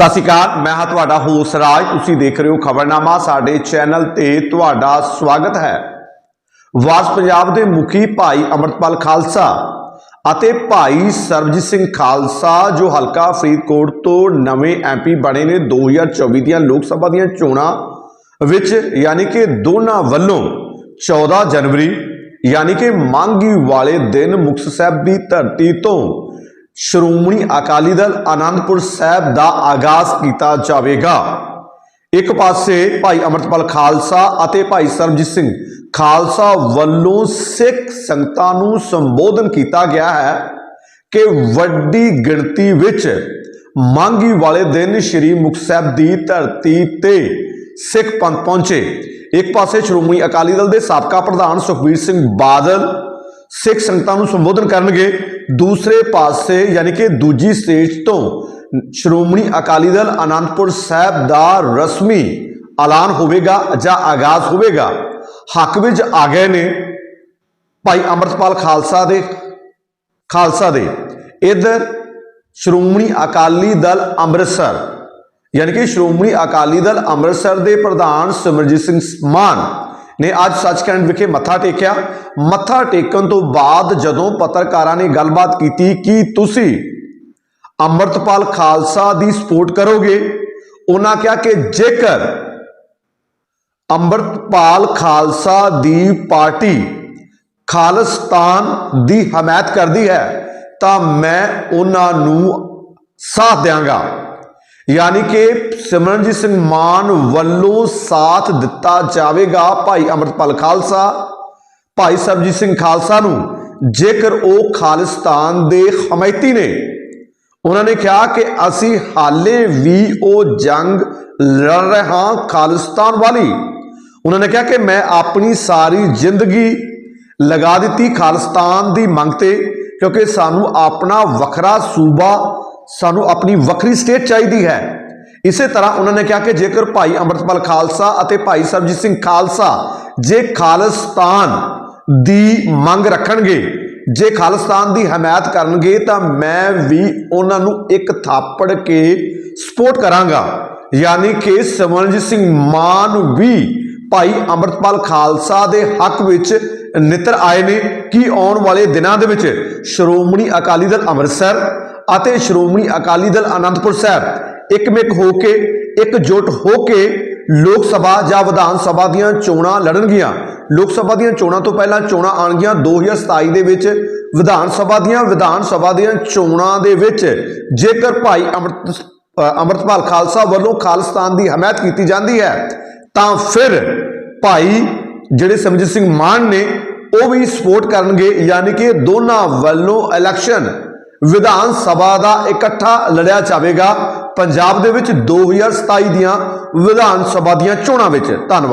ਸਤਿ ਸ਼੍ਰੀ ਅਕਾਲ, ਮੈਂ ਹਾਂ ਤੁਹਾਡਾ ਹੋਸ ਰਾਜ। ਤੁਸੀਂ ਦੇਖ ਰਹੇ ਹੋ ਖਬਰਨਾਮਾ, ਸਾਡੇ ਚੈਨਲ ਤੇ ਤੁਹਾਡਾ ਸਵਾਗਤ ਹੈ। ਵਾਸ ਪੰਜਾਬ ਦੇ ਮੁਖੀ ਭਾਈ ਅਮਰਤਪਾਲ ਖਾਲਸਾ ਅਤੇ ਭਾਈ ਸਰਬਜੀਤ ਸਿੰਘ ਖਾਲਸਾ, ਜੋ ਹਲਕਾ ਫਰੀਦਕੋਟ ਤੋਂ ਨਵੇਂ ਐਮਪੀ ਬਣੇ ਨੇ 2024 ਦੀਆਂ ਲੋਕ ਸਭਾ ਦੀਆਂ ਚੋਣਾਂ ਵਿੱਚ, ਯਾਨੀ ਕਿ ਦੋਨਾਂ ਵੱਲੋਂ 14 ਜਨਵਰੀ, ਯਾਨੀ ਕਿ ਮੰਗੀ ਵਾਲੇ ਦਿਨ ਮੁਕਤਸਰ ਸਾਹਿਬ ਦੀ ਧਰਤੀ ਤੋਂ ਸ਼੍ਰੋਮਣੀ ਅਕਾਲੀ ਦਲ ਆਨੰਦਪੁਰ ਸਾਹਿਬ ਦਾ ਆਗਾਜ਼ ਕੀਤਾ ਜਾਵੇਗਾ। ਇੱਕ ਪਾਸੇ ਭਾਈ ਅਮਰਤਪਾਲ ਖਾਲਸਾ ਅਤੇ ਭਾਈ ਸਰਬਜੀਤ ਸਿੰਘ ਖਾਲਸਾ ਵੱਲੋਂ ਸਿੱਖ ਸੰਗਤਾਂ ਨੂੰ ਸੰਬੋਧਨ ਕੀਤਾ ਗਿਆ ਹੈ ਕਿ ਵੱਡੀ ਗਿਣਤੀ ਵਿੱਚ ਮੰਗੀ ਵਾਲੇ ਦਿਨ ਸ੍ਰੀ ਮੁਕਤਸਰ ਸਾਹਿਬ ਦੀ ਧਰਤੀ ਤੇ ਸਿੱਖ ਪੰਥ ਪਹੁੰਚੇ। ਇੱਕ ਪਾਸੇ ਸ਼੍ਰੋਮਣੀ ਅਕਾਲੀ ਦਲ ਦੇ ਸਾਬਕਾ ਪ੍ਰਧਾਨ ਸੁਖਬੀਰ ਸਿੰਘ ਬਾਦਲ ਸਿੱਖ ਸੰਗਤਾਂ ਨੂੰ ਸੰਬੋਧਨ ਕਰਨਗੇ। ਦੂਸਰੇ ਪਾਸੇ ਯਾਨੀ ਕਿ ਦੂਜੀ ਸਟੇਜ ਤੋਂ ਸ਼੍ਰੋਮਣੀ ਅਕਾਲੀ ਦਲ ਆਨੰਦਪੁਰ ਸਾਹਿਬ ਦਾ ਰਸਮੀ ਐਲਾਨ ਹੋਵੇਗਾ ਜਾਂ ਆਗਾਜ਼ ਹੋਵੇਗਾ, ਹੱਕ ਵਿੱਚ ਆ ਗਏ ਨੇ ਭਾਈ ਅਮਰਤਪਾਲ ਖਾਲਸਾ ਦੇ ਖਾਲਸਾ ਦੇ। ਇਧਰ ਸ਼੍ਰੋਮਣੀ ਅਕਾਲੀ ਦਲ ਅੰਮ੍ਰਿਤਸਰ, ਯਾਨੀ ਕਿ ਸ਼੍ਰੋਮਣੀ ਅਕਾਲੀ ਦਲ ਅੰਮ੍ਰਿਤਸਰ ਦੇ ਪ੍ਰਧਾਨ ਸਿਮਰਜੀਤ ਸਿੰਘ ਮਾਨ ਨੇ ਅੱਜ ਸੱਚਖੰਡ ਵਿਖੇ ਮੱਥਾ ਟੇਕਿਆ। ਮੱਥਾ ਟੇਕਣ ਤੋਂ ਬਾਅਦ ਜਦੋਂ ਪੱਤਰਕਾਰਾਂ ਨੇ ਗੱਲਬਾਤ ਕੀਤੀ, ਕਿ ਤੁਸੀਂ ਅੰਮ੍ਰਿਤਪਾਲ ਖਾਲਸਾ ਦੀ ਸਪੋਰਟ ਕਰੋਗੇ? ਉਹਨਾਂ ਕਿਹਾ ਕਿ ਜੇਕਰ ਅੰਮ੍ਰਿਤਪਾਲ ਖਾਲਸਾ ਦੀ ਪਾਰਟੀ ਖਾਲਿਸਤਾਨ ਦੀ ਹਮਾਇਤ ਕਰਦੀ ਹੈ, ਤਾਂ ਮੈਂ ਉਹਨਾਂ ਨੂੰ ਸਾਥ ਦਿਆਂਗਾ। ਯਾਨੀ ਕਿ ਸਿਮਰਨਜੀਤ ਸਿੰਘ ਮਾਨ ਵੱਲੋਂ ਸਾਥ ਦਿੱਤਾ ਜਾਵੇਗਾ ਭਾਈ ਅਮਰਪਾਲ ਖਾਲਸਾ, ਭਾਈ ਸਰਬਜੀਤ ਸਿੰਘ ਖਾਲਸਾ ਨੂੰ, ਜੇਕਰ ਉਹ ਖਾਲਿਸਤਾਨ ਦੇ ਹਮਾਇਤੀ ਨੇ। ਉਹਨਾਂ ਨੇ ਕਿਹਾ ਕਿ ਅਸੀਂ ਹਾਲੇ ਵੀ ਉਹ ਜੰਗ ਲੜ ਰਹੇ ਹਾਂ ਖਾਲਿਸਤਾਨ ਵਾਲੀ। ਉਹਨਾਂ ਨੇ ਕਿਹਾ ਕਿ ਮੈਂ ਆਪਣੀ ਸਾਰੀ ਜ਼ਿੰਦਗੀ ਲਗਾ ਦਿੱਤੀ ਖਾਲਿਸਤਾਨ ਦੀ ਮੰਗ ਤੇ, ਕਿਉਂਕਿ ਸਾਨੂੰ ਆਪਣਾ ਵੱਖਰਾ ਸੂਬਾ ਸਾਨੂੰ ਆਪਣੀ ਵੱਖਰੀ ਸਟੇਟ ਚਾਹੀਦੀ ਹੈ। ਇਸੇ ਤਰ੍ਹਾਂ ਉਹਨਾਂ ਨੇ ਕਿਹਾ ਕਿ ਜੇਕਰ ਭਾਈ ਅਮਰਤਪਾਲ ਖਾਲਸਾ ਅਤੇ ਭਾਈ ਸਰਬਜੀਤ ਸਿੰਘ ਖਾਲਸਾ, ਜੇ ਖਾਲਿਸਤਾਨ ਦੀ ਮੰਗ ਰੱਖਣਗੇ, ਜੇ ਖਾਲਿਸਤਾਨ ਦੀ ਹਮਾਇਤ ਕਰਨਗੇ, ਤਾਂ ਮੈਂ ਵੀ ਉਹਨਾਂ ਨੂੰ ਇੱਕ ਥਾਪੜ ਕੇ ਸਪੋਰਟ ਕਰਾਂਗਾ। ਯਾਨੀ ਕਿ ਸਿਮਰਨਜੀਤ ਸਿੰਘ ਮਾਨ ਵੀ ਭਾਈ ਅਮਰਤਪਾਲ ਖਾਲਸਾ ਦੇ ਹੱਕ ਵਿੱਚ ਨਿੱਤਰ ਆਏ ਨੇ। ਕਿ ਆਉਣ ਵਾਲੇ ਦਿਨਾਂ ਦੇ ਵਿੱਚ ਸ਼੍ਰੋਮਣੀ ਅਕਾਲੀ ਦਲ ਅੰਮ੍ਰਿਤਸਰ ਅਤੇ ਸ਼੍ਰੋਮਣੀ ਅਕਾਲੀ ਦਲ ਅਨੰਦਪੁਰ ਸਾਹਿਬ ਇੱਕਮਿਕ ਹੋ ਕੇ ਇਕਜੁੱਟ ਹੋ ਕੇ ਲੋਕ ਸਭਾ ਜਾਂ ਵਿਧਾਨ ਸਭਾ ਦੀਆਂ ਚੋਣਾਂ ਲੜਨਗੀਆਂ। ਲੋਕ ਸਭਾ ਦੀਆਂ ਚੋਣਾਂ ਤੋਂ ਪਹਿਲਾਂ ਚੋਣਾਂ ਆਣਗੀਆਂ 2027 ਦੇ ਵਿੱਚ। ਵਿਧਾਨ ਸਭਾ ਦੀਆਂ ਵਿਧਾਨ ਸਭਾ ਦੀਆਂ ਚੋਣਾਂ ਦੇ ਵਿੱਚ ਜੇਕਰ ਭਾਈ ਅੰਮ੍ਰਿਤ ਅ, ਅੰਮ੍ਰਿਤਪਾਲ ਖਾਲਸਾ ਵੱਲੋਂ ਖਾਲਿਸਤਾਨ ਦੀ ਹਮਾਇਤ ਕੀਤੀ ਜਾਂਦੀ ਹੈ ਤਾਂ ਫਿਰ ਭਾਈ ਜਿਹੜੇ ਸਮਜੀਤ ਸਿੰਘ ਮਾਨ ਨੇ ਉਹ ਵੀ ਸਪੋਰਟ ਕਰਨਗੇ ਯਾਨੀ ਕਿ ਦੋਨਾਂ ਵੱਲੋਂ ਇਲੈਕਸ਼ਨ ਵਿਧਾਨ ਸਭਾ ਦਾ ਇਕੱਠਾ ਲੜਿਆ ਜਾਵੇਗਾ। ਪੰਜਾਬ ਦੇ ਵਿੱਚ 2027 ਦੀਆਂ ਵਿਧਾਨ ਸਭਾ ਦੀਆਂ ਚੋਣਾਂ ਵਿੱਚ। ਧੰਨਵਾਦ।